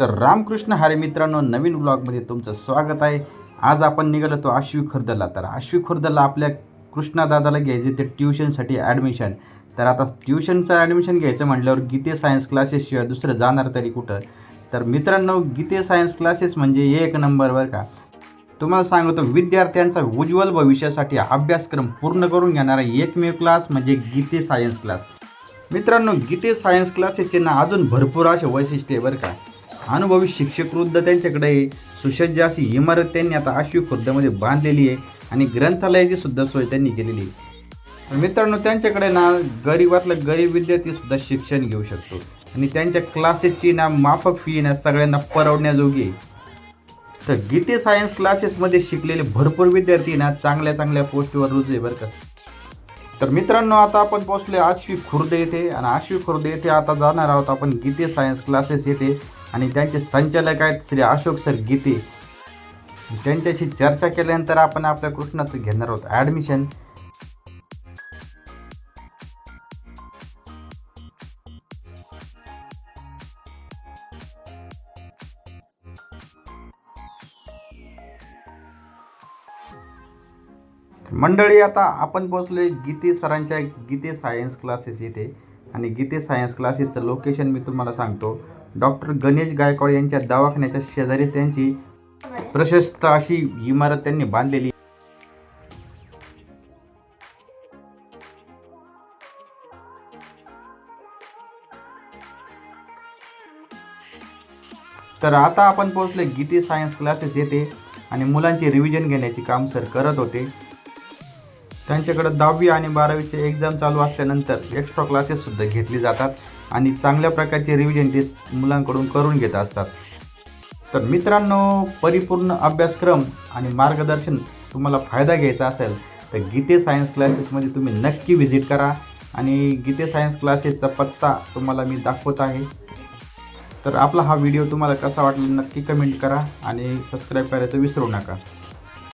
तर रामकृष्ण हरे मित्रांनो नवीन ब्लॉगमध्ये तुमचं स्वागत आहे. आज आपण निघालो तो आश्वी खुर्दला. तर आश्वी खुर्दला आपल्या कृष्णादादाला घ्यायचे ते ट्युशनसाठी ॲडमिशन तर आता ट्युशनचं ॲडमिशन घ्यायचं म्हटल्यावर गीते सायन्स क्लासेसशिवाय दुसरं जाणार तरी कुठं? तर मित्रांनो गीते सायन्स क्लासेस म्हणजे एक नंबर बरं का? तुम्हाला सांगतो विद्यार्थ्यांचा उज्ज्वल भविष्यासाठी अभ्यासक्रम पूर्ण करून घेणारा एकमेव क्लास म्हणजे गीते सायन्स क्लास मित्रांनो गीते सायन्स क्लासेसचे ना अजून भरपूर असे वैशिष्ट्य बरं का? अनुभवी शिक्षक वृद्ध त्यांच्याकडे सुसज्ज अशी इमारत त्यांनी आता आश्वी खुर्दमध्ये बांधलेली आहे आणि ग्रंथालयाची सुद्धा सोय त्यांनी केलेली आहे. मित्रांनो त्यांच्याकडे ना गरीबातलं गरीब विद्यार्थी सुद्धा शिक्षण घेऊ शकतो. आणि त्यांच्या क्लासेसची ना माफक फी ना सगळ्यांना परवडण्याजोगी आहे. तर गीते सायन्स क्लासेसमध्ये शिकलेले भरपूर विद्यार्थी ना चांगल्या चांगल्या पोस्टवर रुजले बरं का. तर मित्रांनो आता आपण पोहोचले आश्वी खुर्द येथे. आणि आश्वी खुर्द येथे आता जाणार आहोत आपण गीते सायन्स क्लासेस येथे. आणि त्यांचे संचालक आहेत श्री अशोक सर गीते. त्यांच्याशी चर्चा केल्यानंतर आपण आपल्या कृष्णाचं घेणार आहोत ॲडमिशन मंडळी आता आपण पोचलोय गीते सरांच्या गीते सायन्स क्लासेस येथे आणि गीते सायन्स क्लासेसचं लोकेशन मी तुम्हाला सांगतो. डॉक्टर गणेश गायकवाड यांच्या दवाखान्याच्या शेजारीच त्यांची प्रशस्त अशी इमारत त्यांनी बांधलेली. तर आता आपण पोहोचले गीते सायन्स क्लासेस येथे आणि मुलांचे रिव्हिजन घेण्याचे काम सर करत होते. त्यांच्याकडं दहावी आणि बारावीचे एक्झाम चालू असल्यानंतर एक्स्ट्रा क्लासेससुद्धा घेतली जातात आणि चांगल्या प्रकारचे रिव्हिजन ते मुलांकडून करून घेत असतात. तर मित्रांनो परिपूर्ण अभ्यासक्रम आणि मार्गदर्शन तुम्हाला फायदा घ्यायचा असेल तर गीते सायन्स क्लासेसमध्ये तुम्ही नक्की व्हिजिट करा आणि गीते सायन्स क्लासेसचा पत्ता तुम्हाला मी दाखवत आहे. तर आपला हा व्हिडिओ तुम्हाला कसा वाटला नक्की कमेंट करा आणि सबस्क्राईब करायचं विसरू नका.